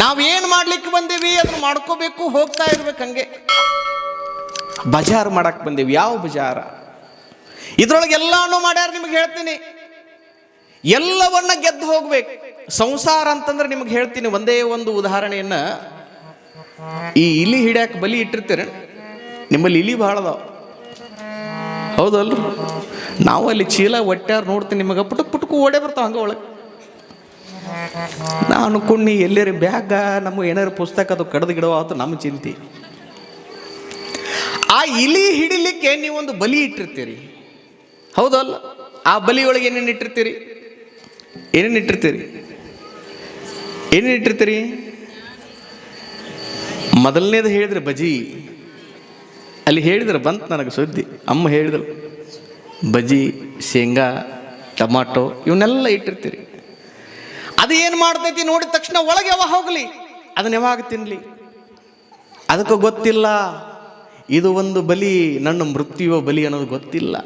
ನಾವೇನು ಮಾಡ್ಲಿಕ್ಕೆ ಬಂದೀವಿ, ಅದನ್ನ ಮಾಡ್ಕೋಬೇಕು, ಹೋಗ್ತಾ ಇರ್ಬೇಕು ಹಂಗೆ. ಬಜಾರ್ ಮಾಡಕ್ ಬಂದೀವಿ, ಯಾವ ಬಜಾರ? ಇದ್ರೊಳಗೆ ಎಲ್ಲಾನು ಮಾಡ್ಯಾರ ನಿಮಗೆ ಹೇಳ್ತೀನಿ. ಎಲ್ಲವನ್ನ ಗೆದ್ದು ಹೋಗ್ಬೇಕು. ಸಂಸಾರ ಅಂತಂದ್ರೆ ನಿಮಗೆ ಹೇಳ್ತೀನಿ, ಒಂದೇ ಒಂದು ಉದಾಹರಣೆಯನ್ನ. ಈ ಇಲಿ ಹಿಡ್ಯಾಕ ಬಲಿ ಇಟ್ಟಿರ್ತೀರ ನಿಮ್ಮಲ್ಲಿ ಇಲಿ ಭಾಳ ಅದಾವ. ಹೌದಲ್ರಿ? ನಾವು ಅಲ್ಲಿ ಚೀಲ ಒಟ್ಟಾರ ನೋಡ್ತೀನಿ, ನಿಮಗೆ ಪುಟಕ್ ಪುಟಕು ಓಡೇ ಬರ್ತಾವ ಹಂಗ ಒಳಗೆ. ನಾ ಅನ್ಕೊಂಡು ಎಲ್ಲೇರಿ ಬ್ಯಾಗ, ನಮ್ಮ ಏನಾರು ಪುಸ್ತಕ ಅದು ಕಡ್ದು ಗಿಡವ ಆತು ನಮ್ಮ ಚಿಂತೆ. ಆ ಇಲಿ ಹಿಡಿಲಿಕ್ಕೆ ನೀವೊಂದು ಬಲಿ ಇಟ್ಟಿರ್ತೀರಿ. ಹೌದಲ್ಲ? ಆ ಬಲಿಯೊಳಗೆ ಏನೇನು ಇಟ್ಟಿರ್ತೀರಿ? ಏನೇನು ಇಟ್ಟಿರ್ತೀರಿ? ಏನೇನು ಇಟ್ಟಿರ್ತೀರಿ? ಮೊದಲನೇದು ಹೇಳಿದ್ರೆ ಬಜಿ. ಅಲ್ಲಿ ಹೇಳಿದ್ರೆ ಬಂತು ನನಗೆ ಸುದ್ದಿ. ಅಮ್ಮ ಹೇಳಿದ್ರು, ಬಜಿ, ಶೇಂಗಾ, ಟಮಾಟೊ, ಇವನ್ನೆಲ್ಲ ಇಟ್ಟಿರ್ತೀರಿ. ಅದು ಏನು ಮಾಡ್ತೈತಿ ನೋಡಿದ ತಕ್ಷಣ ಒಳಗೆ ಯಾವಾಗ ಹೋಗಲಿ? ಅದನ್ನ ಯಾವಾಗ ತಿನ್ನಲಿ ಅದಕ್ಕೆ ಗೊತ್ತಿಲ್ಲ. ಇದು ಒಂದು ಬಲಿ, ನನ್ನ ಮೃತ್ಯುವ ಬಲಿ ಅನ್ನೋದು ಗೊತ್ತಿಲ್ಲ.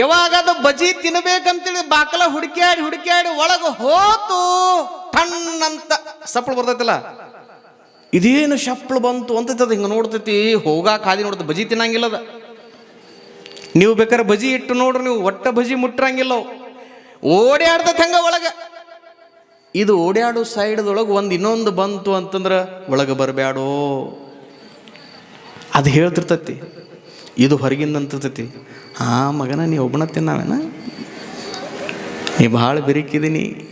ಯಾವಾಗ ಅದು ಬಜಿ ತಿನ್ಬೇಕಂತೇಳಿ ಬಾಕಲ ಹುಡುಕ್ಯಾಡಿ ಹುಡುಕ್ಯಾಡಿ ಒಳಗೆ ಹೋತು ಟಣ್ಣಂತ ಸಪ್ಪಳು ಬರ್ತೈತಲ್ಲ? ಇದೇನು ಶಪ್ಪಳು ಬಂತು ಅಂತೈತದ ಹಿಂಗೆ ನೋಡ್ತೈತಿ. ಹೋಗಾಕೆ ಖಾದಿ ನೋಡ್ತ ಬಜಿ ತಿನ್ನಂಗಿಲ್ಲದ ನೀವು ಬೇಕಾದ್ರೆ ಬಜಿ ಇಟ್ಟು ನೋಡ್ರಿ, ನೀವು ಒಟ್ಟ ಬಜಿ ಮುಟ್ಟರಂಗಿಲ್ಲ ಓಡಾಡ್ತೈತೆ ಹಂಗ ಒಳಗೆ. ಇದು ಓಡ್ಯಾಡು ಸೈಡ್ದೊಳಗೆ ಒಂದು ಇನ್ನೊಂದು ಬಂತು ಅಂತಂದ್ರೆ ಒಳಗೆ ಬರಬ್ಯಾಡೋ. ಅದು ಹೇಳ್ತಿರ್ತತಿ. ಇದು ಹೊರಗಿಂದ ಅಂತಿರ್ತೈತಿ. ಆ ಮಗನ ನೀ ಒಬ್ಬನ ತಿನ್ನಾವೇನ? ನೀ ಭಾಳ ಬಿರಿಕಿದ್ದೀನಿ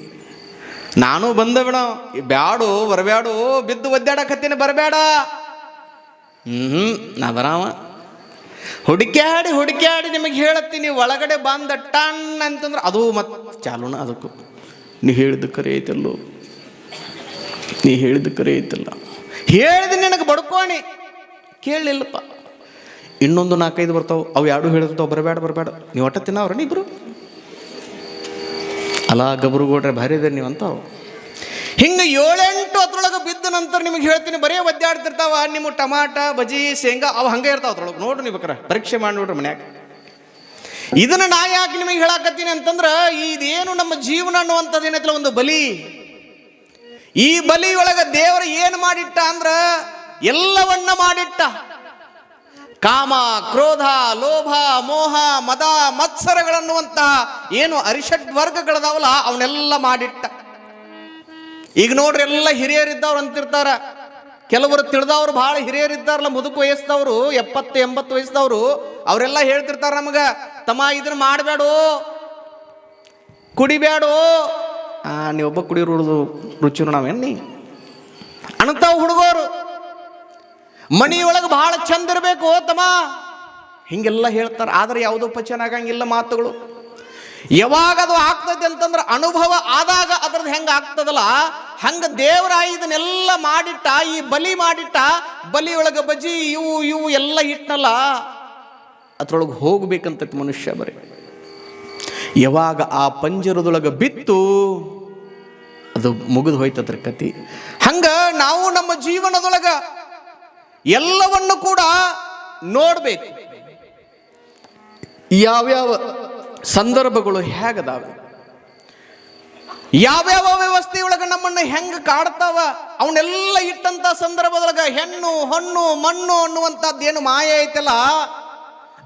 ನಾನು ಬಂದ ಬಿಡ ಬ್ಯಾಡು, ಬರಬ್ಯಾಡು, ಬಿದ್ದು ಒದ್ದಾಡಕತ್ತೀನಿ ಬರಬೇಡ ಹ್ಞೂ ನಾ ಬರಾವ. ಹುಡುಕ್ಯಾಡಿ ಹುಡುಕ್ಯಾಡಿ ನಿಮಗೆ ಹೇಳತ್ತೀನಿ, ಒಳಗಡೆ ಬಂದ ಟಣ್ ಅಂತಂದ್ರೆ ಅದು ಮತ್ತೆ ಚಾಲೂನ ಅದಕ್ಕೂ. ನೀ ಹೇಳಿದ ಕರೆ ಐತಲ್ಲೋ? ನೀ ಹೇಳಿದ ಕರೆ ಐತಲ್ಲ? ಹೇಳಿದ ನಿನಗೆ ಬಡ್ಕೋಣಿ. ಕೇಳಲಿಲ್ಲಪ್ಪ ಇನ್ನೊಂದು ನಾಲ್ಕೈದು ಬರ್ತಾವೆ. ಅವು ಯಾರು ಹೇಳಿರ್ತಾವೆ ಬರಬೇಡ ಬರಬೇಡ. ನೀವು ಒಟ್ಟ ತಿನ್ನವ್ರ ಇಬ್ರು? ಅಲ್ಲ ಗಬ್ರುಗೌಡ್ರೆ, ಭಾರಿ ಇದೆ ನೀವು ಅಂತಾವು. ಹಿಂಗೆ ಏಳೆಂಟು ಅದ್ರೊಳಗೆ ಬಿದ್ದ ನಂತರ ನಿಮಗೆ ಹೇಳ್ತೀನಿ, ಬರೀ ಒದ್ದಾಡ್ತಿರ್ತಾವ, ನಿಮ್ಮ ಟಮಾಟ ಬಜಿ ಶೇಂಗಾ, ಅವು ಹಂಗೆ ಇರ್ತಾವ ಅದ್ರೊಳಗೆ. ನೋಡ್ರಿ ನೀವು ಬೇಕಾರೆ, ಪರೀಕ್ಷೆ ಮಾಡಿ ನೋಡ್ರಿ ಮನ್ಯಾಗ. ಇದನ್ನ ನಾ ಯಾಕೆ ನಿಮಗೆ ಹೇಳಾಕತ್ತೀನಿ ಅಂತಂದ್ರೆ, ಇದೇನು ನಮ್ಮ ಜೀವನ ಅನ್ನುವಂಥದ್ದು ಏನೈತಲ್ಲ ಒಂದು ಬಲಿ? ಈ ಬಲಿಯೊಳಗೆ ದೇವರು ಏನು ಮಾಡಿಟ್ಟ ಅಂದ್ರೆ, ಎಲ್ಲವನ್ನ ಮಾಡಿಟ್ಟ. ಕಾಮ, ಕ್ರೋಧ, ಲೋಭ, ಮೋಹ, ಮದ ಮತ್ಸರಗಳನ್ನುವಂತಹ ಏನು ಅರಿಷಡ್ ವರ್ಗಗಳದಾವಲ್ಲ, ಅವನ್ನೆಲ್ಲ ಮಾಡಿಟ್ಟ. ಈಗ ನೋಡ್ರಿ, ಎಲ್ಲ ಹಿರಿಯರಿದ್ದವ್ರು ಅಂತಿರ್ತಾರ. ಕೆಲವರು ತಿಳಿದವ್ರು ಭಾಳ ಹಿರಿಯರಿದ್ದಾರಲ್ಲ, ಮುದುಕು ವಯಸ್ಸದವರು ಎಪ್ಪತ್ತು, ಎಂಬತ್ತು ವಯಸ್ಸದವರು ಅವರೆಲ್ಲ ಹೇಳ್ತಿರ್ತಾರೆ ನಮಗ, ತಮ್ಮ ಇದನ್ನ ಮಾಡಬೇಡು ಕುಡಿಬೇಡು ಆ ನೀವೊಬ್ಬ ರುಚಿ ನಾವೇನ್ನಿ ಅಣತಾವ್ ಹುಡುಗರು, ಮನೆಯೊಳಗೆ ಬಹಳ ಚಂದ ಇರಬೇಕು, ತಮ್ಮ. ಹಿಂಗೆಲ್ಲ ಹೇಳ್ತಾರೆ, ಆದ್ರೆ ಯಾವುದೋ ಪಚನ ಆಗಂಗಿಲ್ಲ ಮಾತುಗಳು. ಯಾವಾಗ ಅದು ಆಗ್ತದೆ ಅಂತಂದ್ರೆ ಅನುಭವ ಆದಾಗ ಅದ್ರದ್ದು ಹೆಂಗೆ ಆಗ್ತದಲ್ಲ ಹಂಗ ದೇವರ ಇದನ್ನೆಲ್ಲ ಮಾಡಿಟ್ಟ, ಈ ಬಲಿ ಮಾಡಿಟ್ಟ ಬಲಿ ಒಳಗೆ ಬಜಿ ಇವು ಇವು ಎಲ್ಲ ಇಟ್ನಲ್ಲ, ಅದ್ರೊಳಗೆ ಹೋಗ್ಬೇಕಂತ ಮನುಷ್ಯ ಬರೀ. ಯಾವಾಗ ಆ ಪಂಜರದೊಳಗೆ ಬಿತ್ತು, ಅದು ಮುಗಿದು ಹೋಯ್ತದ್ರ ಕತಿ ಹಂಗ ನಾವು ನಮ್ಮ ಜೀವನದೊಳಗ ಎಲ್ಲವನ್ನು ಕೂಡ ನೋಡ್ಬೇಕು. ಯಾವ್ಯಾವ ಸಂದರ್ಭಗಳು ಹೇಗದಾವೆ? ಯಾವ್ಯಾವ ವ್ಯವಸ್ಥೆಯೊಳಗ ನಮ್ಮನ್ನ ಹೆಂಗ ಕಾಡ್ತಾವ? ಅವನ್ನೆಲ್ಲ ಇಟ್ಟಂತ ಸಂದರ್ಭದೊಳಗ ಹೆಣ್ಣು, ಹಣ್ಣು, ಮಣ್ಣು ಅನ್ನುವಂಥದ್ದು ಏನು ಮಾಯ ಐತಲ್ಲ?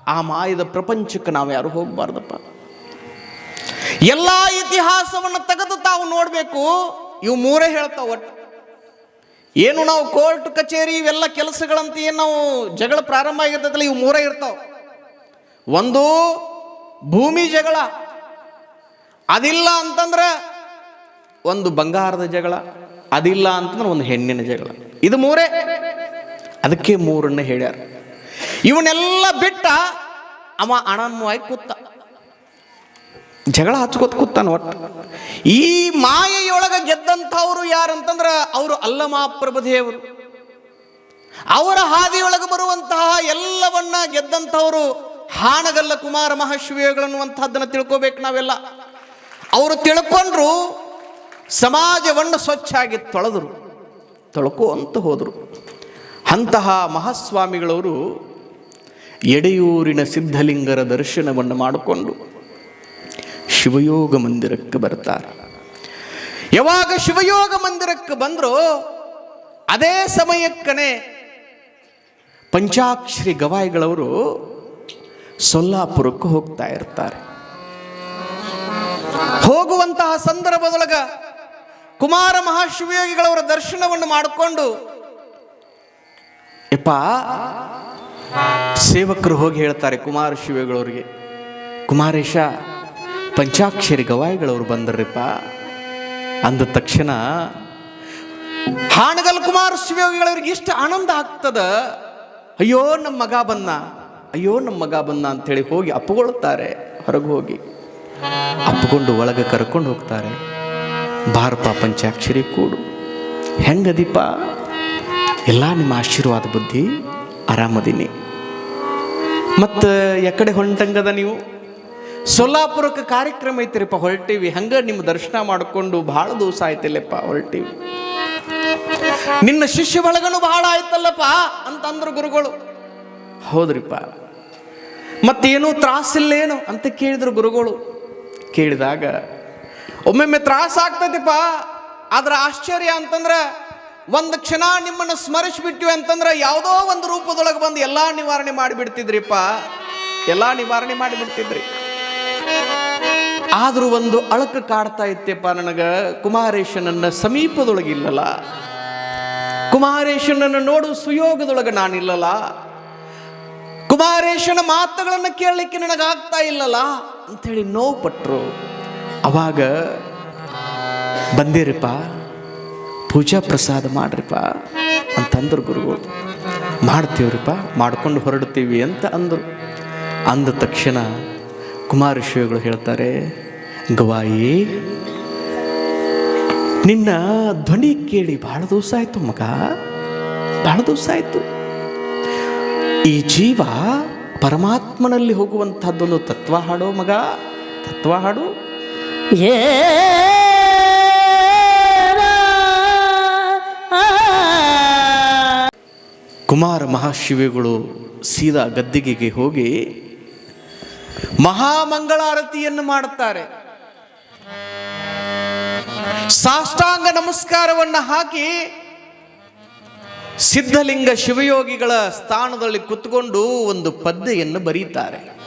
ಆ ಮಾಯದ ಪ್ರಪಂಚಕ್ಕೆ ನಾವು ಯಾರು ಹೋಗ್ಬಾರ್ದಪ್ಪ. ಎಲ್ಲಾ ಇತಿಹಾಸವನ್ನು ತೆಗೆದು ತಾವು ನೋಡಬೇಕು. ಇವು ಮೂರೇ ಹೇಳ್ತಾವ ಒಟ್ಟು. ಏನು ನಾವು ಕೋರ್ಟ್, ಕಚೇರಿ, ಇವೆಲ್ಲ ಕೆಲಸಗಳಂತ ಏನು ನಾವು ಜಗಳ ಪ್ರಾರಂಭ ಆಗಿರ್ತೈತಲ್ಲ, ಇವು ಮೂರೇ ಇರ್ತಾವ. ಒಂದು ಭೂಮಿ ಜಗಳ. ಅದಿಲ್ಲ ಅಂತಂದ್ರೆ ಒಂದು ಬಂಗಾರದ ಜಗಳ, ಅದಿಲ್ಲ ಅಂತಂದ್ರೆ ಒಂದು ಹೆಣ್ಣಿನ ಜಗಳ. ಇದು ಮೂರೇ. ಅದಕ್ಕೆ ಮೂರನ್ನ ಹೇಳ್ಯಾರ. ಇವನ್ನೆಲ್ಲ ಬಿಟ್ಟ ಅವ ಅಣನ್ವಾಗಿ ಕೂತ. ಜಗಳ ಹಚ್ಕೋತ ಕೂತಾನ ಒಟ್ಟು. ಈ ಮಾಯೆಯೊಳಗ ಗೆದ್ದಂಥವ್ರು ಯಾರಂತಂದ್ರೆ ಅವರು ಅಲ್ಲಮಾಪ್ರಭದೇವರು ಅವರ ಹಾದಿಯೊಳಗೆ ಬರುವಂತಹ ಎಲ್ಲವನ್ನ ಗೆದ್ದಂಥವರು ಹಾನಗಲ್ಲ ಕುಮಾರ ಮಹಾಶಿವಗಳನ್ನುವಂಥದ್ದನ್ನ ತಿಳ್ಕೋಬೇಕು ನಾವೆಲ್ಲ. ಅವರು ತಿಳ್ಕೊಂಡ್ರು ಸಮಾಜವನ್ನು ಸ್ವಚ್ಛಾಗಿ ತೊಳೆದರು. ತೊಳ್ಕೋಂತ ಹೋದರು. ಅಂತಹ ಮಹಾಸ್ವಾಮಿಗಳವರು ಎಡೆಯೂರಿನ ಸಿದ್ಧಲಿಂಗರ ದರ್ಶನವನ್ನು ಮಾಡಿಕೊಂಡು ಶಿವಯೋಗ ಮಂದಿರಕ್ಕೆ ಬರ್ತಾರೆ. ಯಾವಾಗ ಶಿವಯೋಗ ಮಂದಿರಕ್ಕೆ ಬಂದರೂ ಅದೇ ಸಮಯಕ್ಕನೆ ಪಂಚಾಕ್ಷರಿ ಗವಾಯಿಗಳವರು ಸೊಲ್ಲಾಪುರಕ್ಕೆ ಹೋಗ್ತಾ ಇರ್ತಾರೆ. ಹೋಗುವಂತಹ ಸಂದರ್ಭದೊಳಗ ಕುಮಾರ ಮಹಾಶಿವಯೋಗಿಗಳವರ ದರ್ಶನವನ್ನು ಮಾಡಿಕೊಂಡು ಯಪ್ಪ ಸೇವಕರು ಹೋಗಿ ಹೇಳ್ತಾರೆ ಕುಮಾರ ಶಿವಗಳವರಿಗೆ ಕುಮಾರೇಶ, ಪಂಚಾಕ್ಷರಿ ಗವಾಯಿಗಳವರು ಬಂದರ್ರಿಪ್ಪ. ಅಂದ ತಕ್ಷಣ, ಹಾಣಗಲ್ ಕುಮಾರ ಶಿವಯೋಗಿಗಳವ್ರಿಗೆ ಇಷ್ಟು ಆನಂದ ಆಗ್ತದ? ಅಯ್ಯೋ ನಮ್ಮ ಮಗ ಬಂದ, ಅಯ್ಯೋ ನಮ್ಮ ಮಗ ಬಂದ ಅಂತೇಳಿ ಹೋಗಿ ಅಪ್ಪಗೊಳ್ತಾರೆ ಹೊರಗೆ ಹೋಗಿ. ಅಪ್ಪಕೊಂಡು ಒಳಗೆ ಕರ್ಕೊಂಡು ಹೋಗ್ತಾರೆ. ಬಾರಪ್ಪ ಪಂಚಾಕ್ಷರಿ ಕೂಡು. ಹೆಂಗದೀಪ ಎಲ್ಲ ನಿಮ್ಮ ಆಶೀರ್ವಾದ ಬುದ್ಧಿ ಆರಾಮದೀನಿ ಮತ್ತು ಎಕಡೆ ಹೊಂಟಂಗದ ನೀವು? ಸೊಲ್ಲಾಪುರಕ್ಕೆ ಕಾರ್ಯಕ್ರಮ ಐತಿರಿಪ್ಪ ಹೊರಟೀವಿ. ಹಂಗೆ ನಿಮ್ಮ ದರ್ಶನ ಮಾಡಿಕೊಂಡು ಭಾಳ ದಿವಸ ಆಯ್ತಿಲ್ಲಪ್ಪ ಹೊರಟೀವಿ. ನಿನ್ನ ಶಿಷ್ಯ ಬಳಗನು ಬಹಳ ಆಯ್ತಲ್ಲಪ್ಪ ಅಂತಂದ್ರು ಗುರುಗಳು. ಹೌದ್ರಿಪ್ಪ. ಮತ್ತೇನು ತ್ರಾಸಿಲ್ಲೇನು ಅಂತ ಕೇಳಿದ್ರು ಗುರುಗಳು. ಕೇಳಿದಾಗ ಒಮ್ಮೊಮ್ಮೆ ತ್ರಾಸ ಆಗ್ತೈತಿಪ್ಪ. ಆದ್ರೆ ಆಶ್ಚರ್ಯ ಅಂತಂದ್ರೆ ಒಂದು ಕ್ಷಣ ನಿಮ್ಮನ್ನು ಸ್ಮರಿಸ್ಬಿಟ್ವಿ ಅಂತಂದ್ರೆ ಯಾವುದೋ ಒಂದು ರೂಪದೊಳಗೆ ಬಂದು ಎಲ್ಲ ನಿವಾರಣೆ ಮಾಡಿಬಿಡ್ತಿದ್ರಿಪ್ಪ. ಎಲ್ಲ ನಿವಾರಣೆ ಮಾಡಿಬಿಡ್ತಿದ್ರಿ. ಆದರೂ ಒಂದು ಅಳಕ ಕಾಡ್ತಾ ಇತ್ತಪ್ಪ ನನಗೆ. ಕುಮಾರೇಶನನ್ನ ಸಮೀಪದೊಳಗಿಲ್ಲಲ್ಲ ಕುಮಾರೇಶನನ್ನು ನೋಡು ಸುಯೋಗದೊಳಗೆ ನಾನಿಲ್ಲಲ್ಲ. ಕುಮಾರೇಶನ ಮಾತುಗಳನ್ನು ಕೇಳಲಿಕ್ಕೆ ನನಗಾಗ್ತಾ ಇಲ್ಲಲ್ಲ. ಅಂಥೇಳಿ ನೋವು ಪಟ್ರು. ಅವಾಗ ಬಂದಿರಿಪ್ಪ, ಪೂಜಾ ಪ್ರಸಾದ ಮಾಡ್ರಿಪ್ಪ ಅಂತಂದ್ರು ಗುರುಗಳು. ಮಾಡ್ತೀವ್ರಿಪ್ಪ, ಮಾಡ್ಕೊಂಡು ಹೊರಡ್ತೀವಿ ಅಂತ ಅಂದರು. ಅಂದ ತಕ್ಷಣ ಕುಮಾರ ಹೇಳ್ತಾರೆ, ಗವಾಯಿ, ನಿನ್ನ ಧ್ವನಿ ಕೇಳಿ ಬಹಳ ದಿವಸ ಆಯಿತು ಮಗ ಬಹಳ ದಿವಸ ಆಯಿತು. ಈ ಜೀವ ಪರಮಾತ್ಮನಲ್ಲಿ ಹೋಗುವಂಥದ್ದೊಂದು ತತ್ವ ಹಾಡೋ ಮಗ, ತತ್ವ ಹಾಡು ಕುಮಾರ ಮಹಾಶಿವಿಗಳು ಸೀದಾ ಗದ್ದಿಗೆಗೆ ಹೋಗಿ ಮಹಾಮಂಗಳಾರತಿಯನ್ನು ಮಾಡುತ್ತಾರೆ. ಸಾಷ್ಟಾಂಗ ನಮಸ್ಕಾರವನ್ನು ಹಾಕಿ ಸಿದ್ಧಲಿಂಗ ಶಿವಯೋಗಿಗಳ ಸ್ಥಾನದಲ್ಲಿ ಕುತ್ಕೊಂಡು ಒಂದು ಪದ್ಯೆಯನ್ನು ಬರೀತಾರೆ.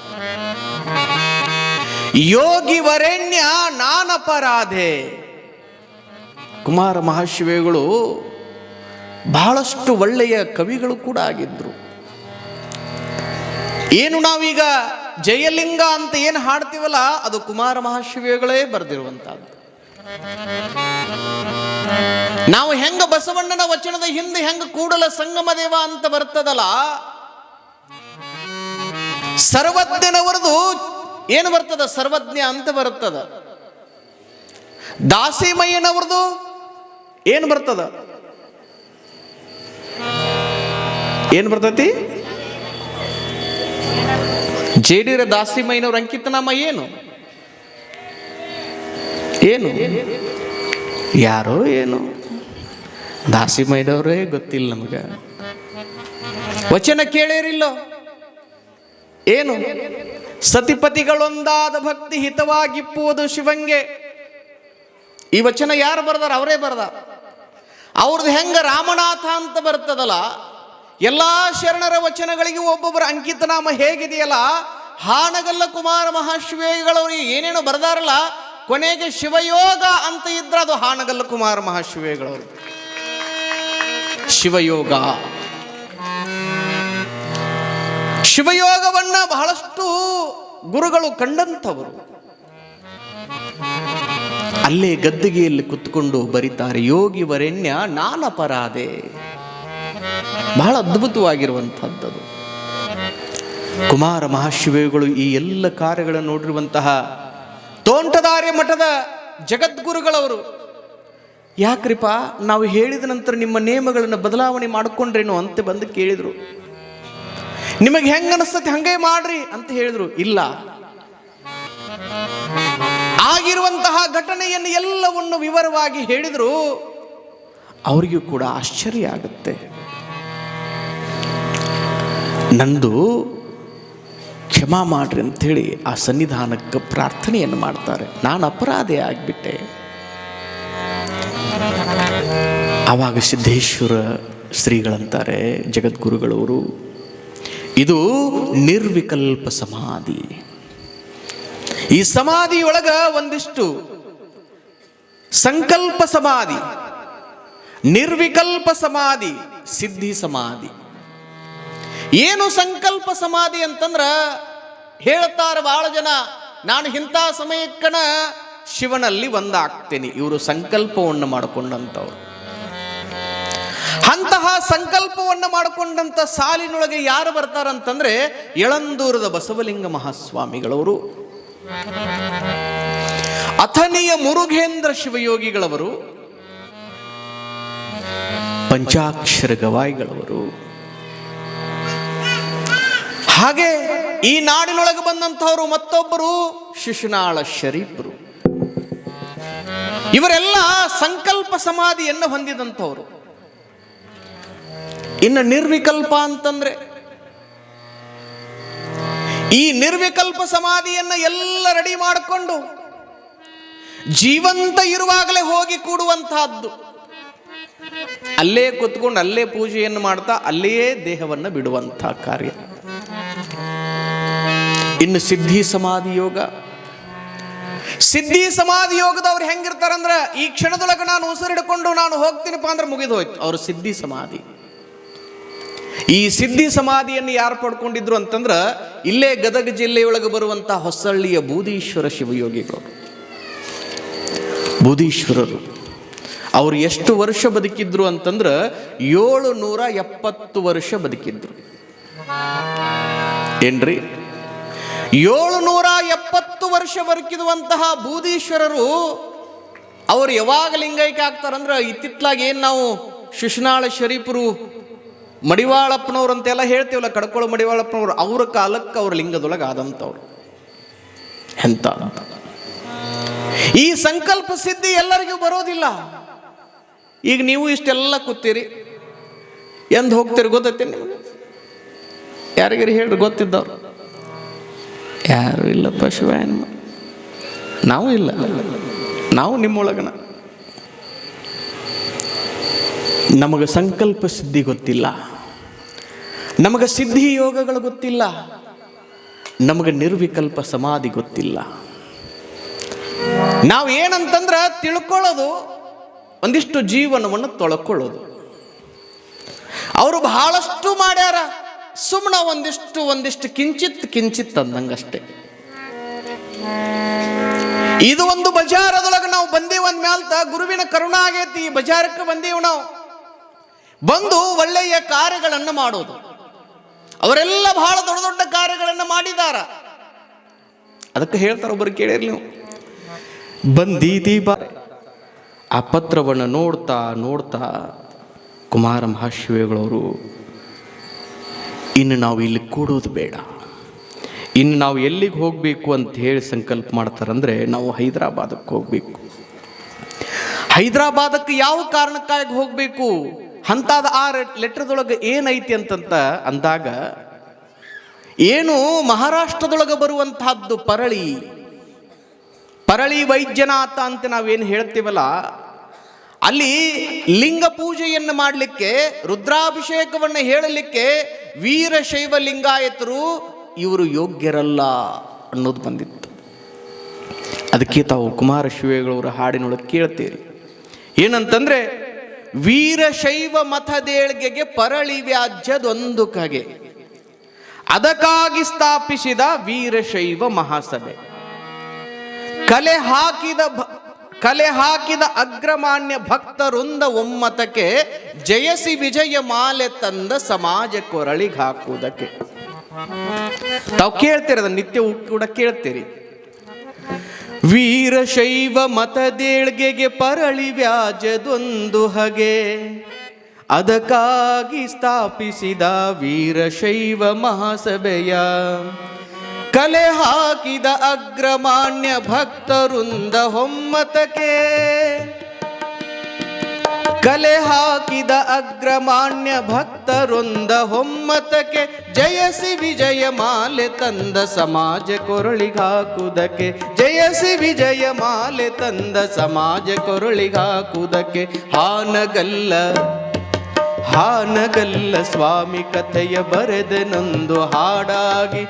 ಯೋಗಿ ವರೆಣ್ಯ ನಾನಪರಾಧೆ. ಕುಮಾರ ಮಹಾಶಿವೆಗಳು ಬಹಳಷ್ಟು ಒಳ್ಳೆಯ ಕವಿಗಳು ಕೂಡ ಆಗಿದ್ರು. ಏನು ನಾವೀಗ ಜಯಲಿಂಗ ಅಂತ ಏನು ಹಾಡ್ತೀವಲ್ಲ, ಅದು ಕುಮಾರ ಮಹಾಶಿವೆಗಳೇ ಬರೆದಿರುವಂತಹದ್ದು ನಾವು ಹೆಂಗ ಬಸವಣ್ಣನ ವಚನದ ಹಿಂದೆ ಹೆಂಗ ಕೂಡಲ ಸಂಗಮ ದೇವ ಅಂತ ಬರ್ತದಲ್ಲ, ಸರ್ವಜ್ಞನವರದು ಏನು ಬರ್ತದ? ಸರ್ವಜ್ಞ ಅಂತ ಬರ್ತದ ದಾಸಿಮಯ್ಯನವ್ರದು ಏನು ಬರ್ತದ? ಏನು ಬರ್ತೈತಿ? ಜೇಡಿರ ದಾಸಿಮಯ್ಯನವ್ರ ಅಂಕಿತನಾಮ ಏನು? ಏನು? ಯಾರೋ ಏನು? ದಾಸಿಮಯ್ಯನವರೇ ಗೊತ್ತಿಲ್ಲ ನಮಗ. ವಚನ ಕೇಳಿರಿಲ್ಲೋ? ಏನು? ಸತಿಪತಿಗಳೊಂದಾದ ಭಕ್ತಿ ಹಿತವಾಗಿಪ್ಪುವುದು ಶಿವಂಗೆ. ಈ ವಚನ ಯಾರು ಬರ್ದಾರ? ಅವರೇ ಬರ್ದಾರ. ಅವ್ರದ್ದು ಹೆಂಗ ರಾಮನಾಥ ಅಂತ ಬರ್ತದಲ್ಲ, ಎಲ್ಲಾ ಶರಣರ ವಚನಗಳಿಗೆ ಒಬ್ಬೊಬ್ಬರ ಅಂಕಿತನಾಮ ಹೇಗಿದೆಯಲ್ಲ, ಹಾನಗಲ್ಲ ಕುಮಾರ ಮಹಾಶಿವೇಗಳವರು ಏನೇನು ಬರ್ದಾರಲ್ಲ, ಕೊನೆಗೆ ಶಿವಯೋಗ ಅಂತ ಇದ್ರೆ ಅದು ಹಾನಗಲ್ಲ ಕುಮಾರ ಮಹಾಶಿವೇಗಳವರು. ಶಿವಯೋಗ. ಶಿವಯೋಗವನ್ನ ಬಹಳಷ್ಟು ಗುರುಗಳು ಕಂಡಂಥವರು. ಅಲ್ಲೇ ಗದ್ದಿಗೆಯಲ್ಲಿ ಕುತ್ಕೊಂಡು ಬರೀತಾರೆ ಯೋಗಿ ವರೆಣ್ಯ ನಾನಪರಾಧೆ ಬಹಳ ಅದ್ಭುತವಾಗಿರುವಂಥದ್ದು ಕುಮಾರ ಮಹಾಶಿವಗಳು ಈ ಎಲ್ಲ ಕಾರ್ಯಗಳನ್ನು ನೋಡಿರುವಂತಹ ತೋಂಟದಾರ್ಯ ಮಠದ ಜಗದ್ಗುರುಗಳವರು ಯಾಕ್ರಿಪ ನಾವು ಹೇಳಿದ ನಂತರ ನಿಮ್ಮ ನಿಯಮಗಳನ್ನು ಬದಲಾವಣೆ ಮಾಡಿಕೊಂಡ್ರೇನು? ಅಂತ ಬಂದು ಕೇಳಿದ್ರು. ನಿಮಗೆ ಹೆಂಗ ಅನಿಸ್ತತಿ ಹಂಗೆ ಮಾಡ್ರಿ ಅಂತ ಹೇಳಿದ್ರು, ಇಲ್ಲ. ಆಗಿರುವಂತಹ ಘಟನೆಯನ್ನು ಎಲ್ಲವನ್ನು ವಿವರವಾಗಿ ಹೇಳಿದ್ರು, ಅವರಿಗೂ ಕೂಡ ಆಶ್ಚರ್ಯ ಆಗುತ್ತೆ. ನಂದು ಕ್ಷಮಾ ಮಾಡ್ರಿ ಅಂಥೇಳಿ ಆ ಸನ್ನಿಧಾನಕ್ಕೆ ಪ್ರಾರ್ಥನೆಯನ್ನು ಮಾಡ್ತಾರೆ. ನಾನು ಅಪರಾಧಿ ಆಗಿಬಿಟ್ಟೆ. ಆವಾಗ ಸಿದ್ದೇಶ್ವರ ಶ್ರೀಗಳಂತಾರೆ, ಜಗದ್ಗುರುಗಳವರು ಇದು ನಿರ್ವಿಕಲ್ಪ ಸಮಾಧಿ. ಈ ಸಮಾಧಿಯೊಳಗ ಒಂದಿಷ್ಟು ಸಂಕಲ್ಪ ಸಮಾಧಿ, ನಿರ್ವಿಕಲ್ಪ ಸಮಾಧಿ, ಸಿದ್ಧಿ ಸಮಾಧಿ. ಏನು ಸಂಕಲ್ಪ ಸಮಾಧಿ ಅಂತಂದ್ರ ಹೇಳ್ತಾರೆ ಬಹಳ ಜನ, ನಾನು ಇಂಥ ಸಮಯಕ್ಕನ ಶಿವನಲ್ಲಿ ಒಂದಾಗ್ತೇನೆ. ಇವರು ಸಂಕಲ್ಪವನ್ನು ಮಾಡಿಕೊಂಡಂಥವ್ರು ಅಂತಹ ಸಂಕಲ್ಪವನ್ನು ಮಾಡಿಕೊಂಡಂಥ ಸಾಲಿನೊಳಗೆ ಯಾರು ಬರ್ತಾರಂತಂದ್ರೆ ಎಳಂದೂರದ ಬಸವಲಿಂಗ ಮಹಾಸ್ವಾಮಿಗಳವರು. ಅಥನಿಯ ಮುರುಘೇಂದ್ರ ಶಿವಯೋಗಿಗಳವರು ಪಂಚಾಕ್ಷರ ಗವಾಯಿಗಳವರು ಹಾಗೆ ಈ ನಾಡಿನೊಳಗೆ ಬಂದಂತಹವರು ಮತ್ತೊಬ್ಬರು ಶಿಶುನಾಳ ಶರೀಫರು. ಇವರೆಲ್ಲ ಸಂಕಲ್ಪ ಸಮಾಧಿಯನ್ನು ಹೊಂದಿದಂಥವರು. ಇನ್ನು ನಿರ್ವಿಕಲ್ಪ ಅಂತಂದ್ರೆ ಈ ನಿರ್ವಿಕಲ್ಪ ಸಮಾಧಿಯನ್ನ ಎಲ್ಲ ರೆಡಿ ಮಾಡಿಕೊಂಡು ಜೀವಂತ ಇರುವಾಗಲೇ ಹೋಗಿ ಕೂಡುವಂತಹದ್ದು. ಅಲ್ಲೇ ಕುತ್ಕೊಂಡು ಅಲ್ಲೇ ಪೂಜೆಯನ್ನು ಮಾಡ್ತಾ ಅಲ್ಲಿಯೇ ದೇಹವನ್ನು ಬಿಡುವಂತಹ ಕಾರ್ಯ. ಇನ್ನು ಸಿದ್ಧಿ ಸಮಾಧಿ ಯೋಗ. ಸಿದ್ಧಿ ಸಮಾಧಿ ಯೋಗದವ್ರು ಹೆಂಗಿರ್ತಾರಂದ್ರೆ ಈ ಕ್ಷಣದೊಳಗೆ ನಾನು ಉಸಿರಿಡ್ಕೊಂಡು ನಾನು ಹೋಗ್ತೀನಿಪ್ಪ ಅಂದ್ರೆ ಮುಗಿದು ಹೋಯ್ತು ಅವರು ಸಿದ್ಧಿ ಸಮಾಧಿ. ಈ ಸಿದ್ಧಿ ಸಮಾಧಿಯನ್ನು ಯಾರು ಪಡ್ಕೊಂಡಿದ್ರು ಅಂತಂದ್ರ ಇಲ್ಲೇ ಗದಗ ಜಿಲ್ಲೆಯೊಳಗೆ ಬರುವಂತಹ ಹೊಸಳ್ಳಿಯ ಬೂದೀಶ್ವರ ಶಿವಯೋಗಿಗಳು. ಬೂದೀಶ್ವರರು. ಅವರು ಎಷ್ಟು ವರ್ಷ ಬದುಕಿದ್ರು ಅಂತಂದ್ರ ಏಳು ನೂರ ಎಪ್ಪತ್ತು ವರ್ಷ ಬದುಕಿದ್ರು. ಏನ್ರಿ? ಏಳು ನೂರ ಎಪ್ಪತ್ತು ವರ್ಷ ಬದುಕಿರುವಂತಹ ಬೂದೀಶ್ವರರು ಅವರು ಯಾವಾಗ ಲಿಂಗೈಕ್ಯ ಆಗ್ತಾರಂದ್ರೆ ಇತ್ತಿತ್ಲಾಗ ಏನು ನಾವು ಶಿಶುನಾಳ ಶರೀಫರು ಮಡಿವಾಳಪ್ಪನವ್ರು ಅಂತೆಲ್ಲ ಹೇಳ್ತೀವಲ್ಲ ಕಡ್ಕೊಳ್ಳೋ ಮಡಿವಾಳಪ್ಪನವ್ರು, ಅವ್ರ ಕಾಲಕ್ಕೆ ಅವ್ರ ಲಿಂಗದೊಳಗೆ ಆದಂಥವ್ರು. ಎಂತ ಈ ಸಂಕಲ್ಪ ಸಿದ್ಧಿ ಎಲ್ಲರಿಗೂ ಬರೋದಿಲ್ಲ. ಈಗ ನೀವು ಇಷ್ಟೆಲ್ಲ ಕೂತೀರಿ, ಎಂದು ಹೋಗ್ತೀರಿ ಗೊತ್ತೈತೆ ನಿಮಗೆ? ಯಾರಿಗಾರು ಹೇಳ್ರಿ ಗೊತ್ತಿದ್ದವ್ರು? ಯಾರು ಇಲ್ಲ ಶಿವಾಯನ ನಾವು ಇಲ್ಲ. ನಾವು ನಿಮ್ಮೊಳಗನ. ನಮಗೆ ಸಂಕಲ್ಪ ಸಿದ್ಧಿ ಗೊತ್ತಿಲ್ಲ. ನಮಗೆ ಸಿದ್ಧಿ ಯೋಗಗಳು ಗೊತ್ತಿಲ್ಲ. ನಮಗೆ ನಿರ್ವಿಕಲ್ಪ ಸಮಾಧಿ ಗೊತ್ತಿಲ್ಲ. ನಾವು ಏನಂತಂದ್ರೆ ತಿಳ್ಕೊಳ್ಳೋದು, ಒಂದಿಷ್ಟು ಜೀವನವನ್ನು ತೊಳ್ಕೊಳ್ಳೋದು. ಅವರು ಬಹಳಷ್ಟು ಮಾಡ್ಯಾರ. ಸುಮ್ಮನೆ ಒಂದಿಷ್ಟು ಒಂದಿಷ್ಟು ಕಿಂಚಿತ್ ಕಿಂಚಿತ್ ಅಂದಂಗಷ್ಟೇ. ಇದು ಒಂದು ಬಜಾರದೊಳಗೆ ನಾವು ಬಂದೇವು ಅಂದ್ಮ್ಯಾಲ್ತ ಗುರುವಿನ ಕರುಣ ಆಗೈತಿ ಈ ಬಜಾರಕ್ಕೆ ಬಂದೇವು ನಾವು. ಬಂದು ಒಳ್ಳೆಯ ಕಾರ್ಯಗಳನ್ನು ಮಾಡೋದು. ಅವರೆಲ್ಲ ಬಹಳ ದೊಡ್ಡ ದೊಡ್ಡ ಕಾರ್ಯಗಳನ್ನು ಮಾಡಿದಾರ. ಅದಕ್ಕೆ ಹೇಳ್ತಾರೆ ಒಬ್ಬರು ಕೇಳಿರ್ಲಿ ನೀವು. ಬಂದೀತಿ ಬಾರೆ ಆ ಪತ್ರವನ್ನು ನೋಡ್ತಾ ನೋಡ್ತಾ ಕುಮಾರ ಮಹಾಶಿವಗಳವರು, ಇನ್ನು ನಾವು ಇಲ್ಲಿ ಕೂಡೋದು ಬೇಡ. ಇನ್ನು ನಾವು ಎಲ್ಲಿಗೆ ಹೋಗಬೇಕು ಅಂತ ಹೇಳಿ ಸಂಕಲ್ಪ ಮಾಡ್ತಾರಂದ್ರೆ ನಾವು ಹೈದರಾಬಾದಕ್ಕೆ ಹೋಗಬೇಕು. ಹೈದರಾಬಾದಕ್ಕೆ ಯಾವ ಕಾರಣಕ್ಕಾಗಿ ಹೋಗಬೇಕು? ಅಂತಾದ ಆ ಲೆಟ್ರದೊಳಗೆ ಏನೈತಿ ಅಂತಂತ ಅಂದಾಗ, ಏನು ಮಹಾರಾಷ್ಟ್ರದೊಳಗೆ ಬರುವಂತಹದ್ದು ಪರಳಿ. ಪರಳಿ ವೈದ್ಯನಾಥ ಅಂತ ನಾವೇನು ಹೇಳ್ತೀವಲ್ಲ, ಅಲ್ಲಿ ಲಿಂಗ ಪೂಜೆಯನ್ನು ಮಾಡಲಿಕ್ಕೆ, ರುದ್ರಾಭಿಷೇಕವನ್ನು ಹೇಳಲಿಕ್ಕೆ ವೀರಶೈವ ಲಿಂಗಾಯತರು ಇವರು ಯೋಗ್ಯರಲ್ಲ ಅನ್ನೋದು ಬಂದಿತ್ತು. ಅದಕ್ಕೆ ತಾವು ಕುಮಾರ ಶಿವೇಗಳವರ ಹಾಡಿನೊಳಗೆ ಕೇಳ್ತೀರಿ ಏನಂತಂದ್ರೆ ವೀರಶೈವ ಮತದೇಳ್ಗೆಗೆ ಪರಳಿ ವ್ಯಾಜ್ಯದೊಂದು ಕಗೆ. ಅದಕ್ಕಾಗಿ ಸ್ಥಾಪಿಸಿದ ವೀರಶೈವ ಮಹಾಸಭೆ. ಕಲೆ ಹಾಕಿದ ಕಲೆ ಹಾಕಿದ ಅಗ್ರಮಾನ್ಯ ಭಕ್ತರುಂದ ಒಮ್ಮತಕ್ಕೆ ಜಯಸಿ ವಿಜಯ ಮಾಲೆ ತಂದ ಸಮಾಜ ಕೊರಳಿಗೆ ಹಾಕುವುದಕ್ಕೆ. ತಾವು ಕೇಳ್ತೀರ ನಿತ್ಯವೂ ನಿತ್ಯ ಕೂಡ ಕೇಳ್ತೀರಿ. ವೀರಶೈವ ಮತದೇಳ್ಗೆಗೆ ಪರಳಿ ವ್ಯಾಜದೊಂದು ಹಗೆ. ಅದಕ್ಕಾಗಿ ಸ್ಥಾಪಿಸಿದ ವೀರಶೈವ ಮಹಾಸಭೆಯ ಕಲೆ ಹಾಕಿದ ಅಗ್ರಮಾನ್ಯ ಭಕ್ತರುಂದ ಹೊಮ್ಮತಕ್ಕೆ. ಕಲೆ ಹಾಕಿದ ಅಗ್ರಮಾನ್ಯ ಭಕ್ತರೊಂದ ಹೊಮ್ಮತಕ್ಕೆ ಜಯಸಿ ವಿಜಯ ಮಾಲೆ ತಂದ ಸಮಾಜ ಕೊರಳಿಗಾಕುವುದಕ್ಕೆ ಜಯಸಿ ವಿಜಯ ಮಾಲೆ ತಂದ ಸಮಾಜ ಕೊರಳಿಗಾಕುವುದಕ್ಕೆ ಹಾನಗಲ್ಲ ಹಾನಗಲ್ಲ ಸ್ವಾಮಿ ಕಥೆಯ ಬರೆದನೊಂದು ಹಾಡಾಗಿ.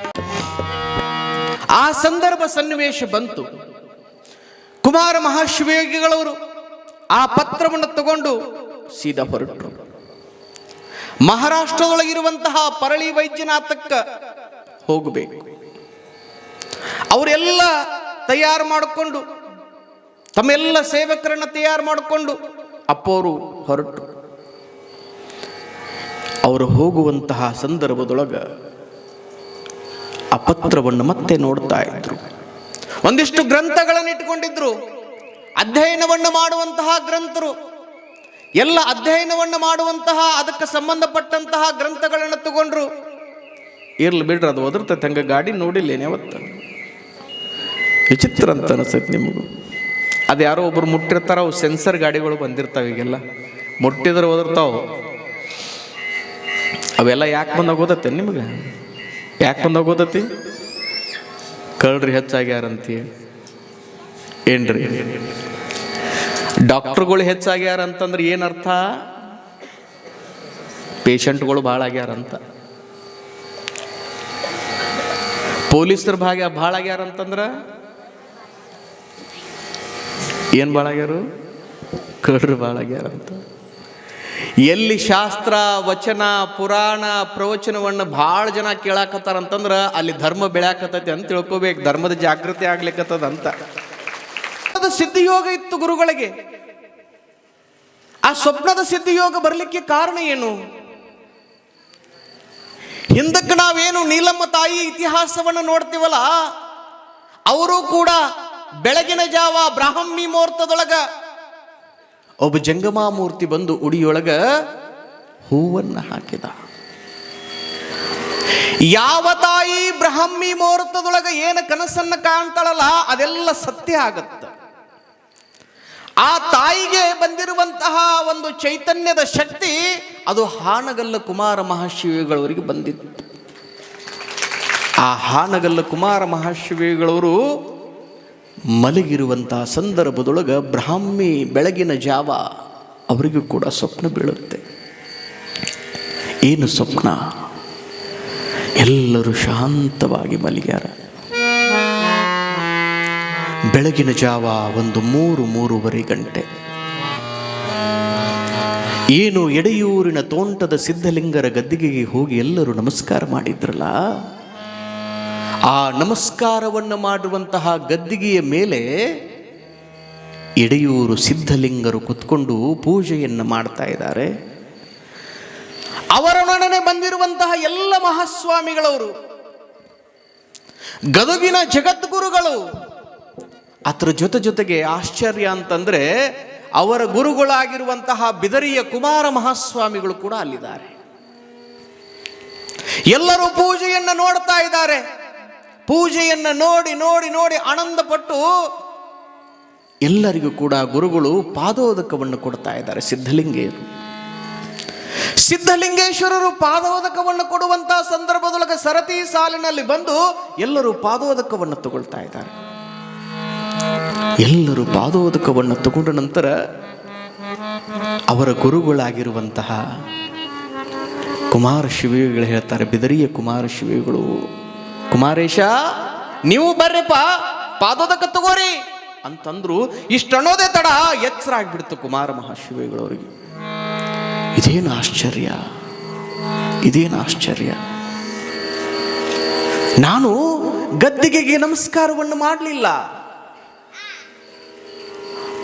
ಆ ಸಂದರ್ಭ ಸನ್ನಿವೇಶ ಬಂತು. ಕುಮಾರ ಮಹಾಶಿವಯೋಗಿಗಳವರು ಆ ಪತ್ರವನ್ನು ತಗೊಂಡು ಸೀದಾ ಹೊರಟರು. ಮಹಾರಾಷ್ಟ್ರದೊಳಗಿರುವಂತಹ ಪರಳಿ ವೈದ್ಯನಾಥಕ್ಕ ಹೋಗಬೇಕು. ಅವರೆಲ್ಲ ತಯಾರು ಮಾಡಿಕೊಂಡು, ತಮ್ಮೆಲ್ಲ ಸೇವಕರನ್ನು ತಯಾರು ಮಾಡಿಕೊಂಡು ಅಪ್ಪವರು ಹೊರಟರು. ಅವರು ಹೋಗುವಂತಹ ಸಂದರ್ಭದೊಳಗೆ ಆ ಪತ್ರವನ್ನು ಮತ್ತೆ ನೋಡ್ತಾ ಇದ್ರು. ಒಂದಿಷ್ಟು ಗ್ರಂಥಗಳನ್ನು ಇಟ್ಕೊಂಡಿದ್ರು ಅಧ್ಯಯನವನ್ನು ಮಾಡುವಂತಹ ಗ್ರಂಥರು. ಎಲ್ಲ ಅಧ್ಯಯನವನ್ನು ಮಾಡುವಂತಹ, ಅದಕ್ಕೆ ಸಂಬಂಧಪಟ್ಟಂತಹ ಗ್ರಂಥಗಳನ್ನು ತಗೊಂಡ್ರು. ಇರ್ಲಿ ಬಿಡ್ರಿ, ಅದು ಒದರ್ತೈತೆ, ಹಂಗೆ ಗಾಡಿ ನೋಡಿಲ್ಲೇನೆ ಅವತ್ತು. ವಿಚಿತ್ರ ಅಂತ ಅನಿಸ್ತೈತೆ ನಿಮಗೂ. ಅದು ಯಾರೋ ಒಬ್ರು ಮುಟ್ಟಿರ್ತಾರ, ಅವು ಸೆನ್ಸರ್ ಗಾಡಿಗಳು ಬಂದಿರ್ತಾವ ಈಗೆಲ್ಲ. ಮುಟ್ಟಿದ್ರೆ ಓದಿರ್ತಾವೆ ಅವೆಲ್ಲ ಯಾಕೆ ಬಂದಾಗ ಓದತ್ತೆ ನಿಮಗೆ? ಯಾಕೆ ಬಂದಾಗ ಓದತಿ ಕಳ್ರಿ ಹೆಚ್ಚಾಗ್ಯಾರಂತೀವಿ ಏನ್ರಿ? ಡಾಕ್ಟರ್ಗಳು ಹೆಚ್ಚಾಗ್ಯಾರ ಅಂತಂದ್ರೆ ಏನರ್ಥ ಪೇಷಂಟ್ಗಳು ಭಾಳ ಆಗ್ಯಾರಂತ ಪೊಲೀಸರು ಭಾಗ ಭಾಳ ಆಗ್ಯಾರ ಅಂತಂದ್ರೆ ಏನು ಭಾಳ ಆಗ್ಯಾರು? ಕಳ್ಳರು ಭಾಳ ಆಗ್ಯಾರಂತ ಎಲ್ಲಿ ಶಾಸ್ತ್ರ, ವಚನ, ಪುರಾಣ, ಪ್ರವಚನವನ್ನು ಭಾಳ ಜನ ಕೇಳಾಕತ್ತಾರ ಅಂತಂದ್ರೆ ಅಲ್ಲಿ ಧರ್ಮ ಬೆಳ್ಯಾಕತ್ತೈತಿ ಅಂತ ತಿಳ್ಕೊಬೇಕು. ಧರ್ಮದ ಜಾಗೃತಿ ಆಗ್ಲಿಕ್ಕತ್ತದ ಅಂತ. ಅದು ಸಿದ್ಧಿಯೋಗ ಇತ್ತು ಗುರುಗಳಿಗೆ. ಆ ಸ್ವಪ್ನದ ಸಿದ್ಧಿಯೋಗ ಬರಲಿಕ್ಕೆ ಕಾರಣ ಏನು? ಹಿಂದಕ್ಕೆ ನಾವೇನು ನೀಲಮ್ಮ ತಾಯಿ ಇತಿಹಾಸವನ್ನು ನೋಡ್ತೀವಲ್ಲ, ಅವರು ಕೂಡ ಬೆಳಗಿನ ಜಾವ ಬ್ರಾಹ್ಮಿ ಮುಹೂರ್ತದೊಳಗ ಒಬ್ಬ ಜಂಗಮಾ ಮೂರ್ತಿ ಬಂದು ಉಡಿಯೊಳಗ ಹೂವನ್ನು ಹಾಕಿದ. ಯಾವ ತಾಯಿ ಬ್ರಾಹ್ಮಿ ಮುಹೂರ್ತದೊಳಗ ಏನು ಕನಸನ್ನ ಕಾಣ್ತಾಳಲ್ಲ, ಅದೆಲ್ಲ ಸತ್ಯ ಆಗತ್ತ. ಆ ತಾಯಿಗೆ ಬಂದಿರುವಂತಹ ಒಂದು ಚೈತನ್ಯದ ಶಕ್ತಿ ಅದು ಹಾನಗಲ್ಲ ಕುಮಾರ ಮಹಾಶಿವಿಗಳವರಿಗೆ ಬಂದಿತ್ತು. ಆ ಹಾನಗಲ್ಲ ಕುಮಾರ ಮಹಾಶಿವಿಗಳವರು ಮಲಗಿರುವಂತಹ ಸಂದರ್ಭದೊಳಗ ಬ್ರಾಹ್ಮಿ ಬೆಳಗಿನ ಜಾವ ಅವರಿಗೂ ಕೂಡ ಸ್ವಪ್ನ ಬೀಳುತ್ತೆ. ಏನು ಸ್ವಪ್ನ? ಎಲ್ಲರೂ ಶಾಂತವಾಗಿ ಮಲಗ್ಯಾರ. ಬೆಳಗಿನ ಜಾವ ಒಂದು ಮೂರು, ಮೂರುವರೆ ಗಂಟೆ. ಏನು ಎಡೆಯೂರಿನ ತೋಂಟದ ಸಿದ್ಧಲಿಂಗರ ಗದ್ದಿಗೆಗೆ ಹೋಗಿ ಎಲ್ಲರೂ ನಮಸ್ಕಾರ ಮಾಡಿದ್ರಲ್ಲ? ಆ ನಮಸ್ಕಾರವನ್ನು ಮಾಡುವಂತಹ ಗದ್ದಿಗೆಯ ಮೇಲೆ ಎಡೆಯೂರು ಸಿದ್ಧಲಿಂಗರು ಕುತ್ಕೊಂಡು ಪೂಜೆಯನ್ನು ಮಾಡ್ತಾ ಇದ್ದಾರೆ. ಅವರೊಡನೆ ಬಂದಿರುವಂತಹ ಎಲ್ಲ ಮಹಾಸ್ವಾಮಿಗಳವರು, ಗದಗಿನ ಜಗದ್ಗುರುಗಳು ಅದರ ಜೊತೆ ಜೊತೆಗೆ ಆಶ್ಚರ್ಯ ಅಂತಂದರೆ ಅವರ ಗುರುಗಳಾಗಿರುವಂತಹ ಬಿದರಿಯ ಕುಮಾರ ಮಹಾಸ್ವಾಮಿಗಳು ಕೂಡ ಅಲ್ಲಿದ್ದಾರೆ. ಎಲ್ಲರೂ ಪೂಜೆಯನ್ನು ನೋಡ್ತಾ ಇದ್ದಾರೆ. ಪೂಜೆಯನ್ನು ನೋಡಿ ನೋಡಿ ನೋಡಿ ಆನಂದಪಟ್ಟು ಎಲ್ಲರಿಗೂ ಕೂಡ ಗುರುಗಳು ಪಾದೋದಕವನ್ನು ಕೊಡ್ತಾ ಇದ್ದಾರೆ ಸಿದ್ಧಲಿಂಗೆಯರು ಸಿದ್ಧಲಿಂಗೇಶ್ವರರು ಪಾದೋದಕವನ್ನು ಕೊಡುವಂತಹ ಸಂದರ್ಭದೊಳಗೆ ಸರತಿ ಸಾಲಿನಲ್ಲಿ ಬಂದು ಎಲ್ಲರೂ ಪಾದೋದಕವನ್ನು ತಗೊಳ್ತಾ ಇದ್ದಾರೆ. ಎಲ್ಲರೂ ಪಾದೋದಕವನ್ನು ತಗೊಂಡ ನಂತರ ಅವರ ಗುರುಗಳಾಗಿರುವಂತಹ ಕುಮಾರ ಶಿವಿಗಳು ಹೇಳ್ತಾರೆ, ಬಿದರಿಯ ಕುಮಾರ ಶಿವಿಗಳು, ಕುಮಾರೇಶ, ನೀವು ಬರ್ರಿಪ್ಪ, ಪಾದೋದಕ ತಗೋರಿ ಅಂತಂದ್ರು, ಇಷ್ಟನ್ನೋದೇ ತಡ, ಎಚ್ಚರ ಆಗ್ಬಿಡ್ತು ಕುಮಾರ ಮಹಾಶಿವಿಗಳವರಿಗೆ ಇದೇನು ಆಶ್ಚರ್ಯ? ಇದೇನು ಆಶ್ಚರ್ಯ? ನಾನು ಗದ್ದಿಗೆಗೆ ನಮಸ್ಕಾರವನ್ನು ಮಾಡಲಿಲ್ಲ.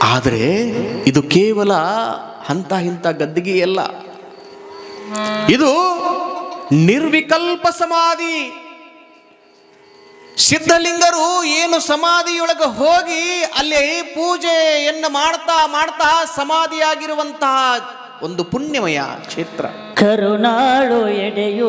ಆದರೆ ಇದು ಕೇವಲ ಹಂತ ಹಿಂತ ಗದ್ದಿಗೆ ಅಲ್ಲ. ಇದು ನಿರ್ವಿಕಲ್ಪ ಸಮಾಧಿ. ಸಿದ್ಧಲಿಂಗರು ಏನು ಸಮಾಧಿಯೊಳಗೆ ಹೋಗಿ ಅಲ್ಲಿ ಪೂಜೆಯನ್ನು ಮಾಡ್ತಾ ಮಾಡ್ತಾ ಸಮಾಧಿಯಾಗಿರುವಂತಹ ಒಂದು ಪುಣ್ಯಮಯ ಕ್ಷೇತ್ರ. ಕರುನಾಳು ಎಡೆಯು